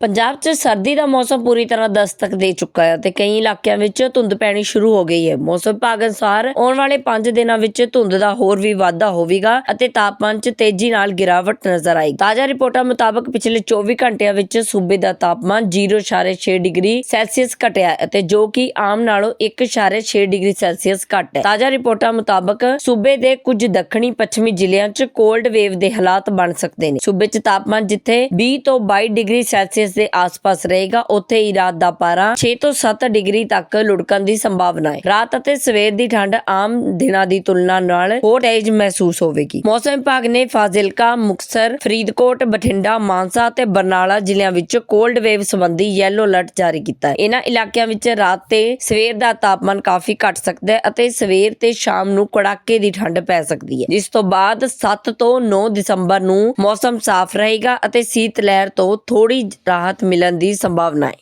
ਪੰਜਾਬ 'ਚ ਸਰਦੀ ਦਾ ਮੌਸਮ ਪੂਰੀ ਤਰ੍ਹਾਂ ਦਸਤਕ ਦੇ ਚੁੱਕਾ ਹੈ ਤੇ ਕਈ ਇਲਾਕਿਆਂ ਵਿੱਚ ਧੁੰਦ ਪੈਣੀ ਸ਼ੁਰੂ ਹੋ ਗਈ ਹੈ। ਮੌਸਮ ਵਿਭਾਗ ਅਨੁਸਾਰ ਆਉਣ ਵਾਲੇ 5 ਦਿਨਾਂ ਵਿੱਚ ਧੁੰਦ ਦਾ ਹੋਰ ਵੀ ਵਾਧਾ ਹੋਵੇਗਾ ਅਤੇ ਤਾਪਮਾਨ 'ਚ ਤੇਜ਼ੀ ਨਾਲ ਗਿਰਾਵਟ ਨਜ਼ਰ ਆਈ ਤਾਜ਼ਾ ਰਿਪੋਰਟਾਂ ਮੁਤਾਬਕ ਪਿਛਲੇ 24 ਘੰਟਿਆਂ ਵਿੱਚ ਸੂਬੇ ਦਾ ਤਾਪਮਾਨ 0.6 ਡਿਗਰੀ ਸੈਲਸੀਅਸ ਘਟਿਆ ਅਤੇ ਜੋ ਕਿ ਆਮ ਨਾਲੋਂ 1.6 ਡਿਗਰੀ ਸੈਲਸੀਅਸ ਘੱਟ ਹੈ। ਤਾਜ਼ਾ ਰਿਪੋਰਟਾਂ ਮੁਤਾਬਕ ਸੂਬੇ ਦੇ ਕੁਝ ਦੱਖਣੀ ਪੱਛਮੀ ਜ਼ਿਲ੍ਹਿਆਂ 'ਚ ਕੋਲਡ ਵੇਵ ਦੇ ਹਾਲਾਤ ਬਣ ਸਕਦੇ ਨੇ। ਸੂਬੇ 'ਚ ਤਾਪਮਾਨ ਜਿੱਥੇ 20 ਤੋਂ 22 ਡਿਗਰੀ ਸੈਲਸੀਅਸ ਦੇ ਆਸ-ਪਾਸ ਰਹੇਗਾ। ਉੱਥੇ ਹੀ ਰਾਤ ਦਾ ਪਾਰਾ 6 ਤੋਂ 7 ਡਿਗਰੀ ਤੱਕ ਲੁੜਕਣ ਦੀ ਸੰਭਾਵਨਾ ਹੈ। ਰਾਤ ਅਤੇ ਸਵੇਰ ਦੀ ਠੰਡ ਆਮ ਦਿਨਾਂ ਦੀ ਤੁਲਨਾ ਨਾਲ ਹੋਰ ਤੇਜ਼ ਮਹਿਸੂਸ ਹੋਵੇਗੀ। ਮੌਸਮ ਵਿਭਾਗ ਨੇ ਫਾਜ਼ਿਲਕਾ, ਮੁਕਤਸਰ, ਫਰੀਦਕੋਟ, ਬਠਿੰਡਾ, ਮਾਨਸਾ ਤੇ ਬਰਨਾਲਾ ਜ਼ਿਲ੍ਹਿਆਂ ਵਿੱਚ ਕੋਲਡ ਵੇਵ ਸੰਬੰਧੀ ਯੈਲੋ ਅਲਰਟ ਜਾਰੀ ਕੀਤਾ ਹੈ। ਇਹਨਾਂ ਇਲਾਕਿਆਂ ਵਿੱਚ ਰਾਤ ਤੇ ਸਵੇਰ ਦਾ ਤਾਪਮਾਨ ਕਾਫੀ ਘਟ ਸਕਦਾ ਹੈ ਅਤੇ ਸਵੇਰ ਤੇ ਸ਼ਾਮ ਨੂੰ ਕੜਾਕੇ ਦੀ ਠੰਡ ਪੈ ਸਕਦੀ ਹੈ। ਜਿਸ ਤੋਂ ਬਾਅਦ 7 ਤੋਂ 9 ਦਸੰਬਰ ਨੂੰ ਮੌਸਮ ਸਾਫ਼ ਰਹੇਗਾ ਅਤੇ ਸੀਤ ਲਹਿਰ ਤੋਂ ਥੋੜੀ ਰਾਹਤ ਮਿਲਣ ਦੀ ਸੰਭਾਵਨਾ ਹੈ।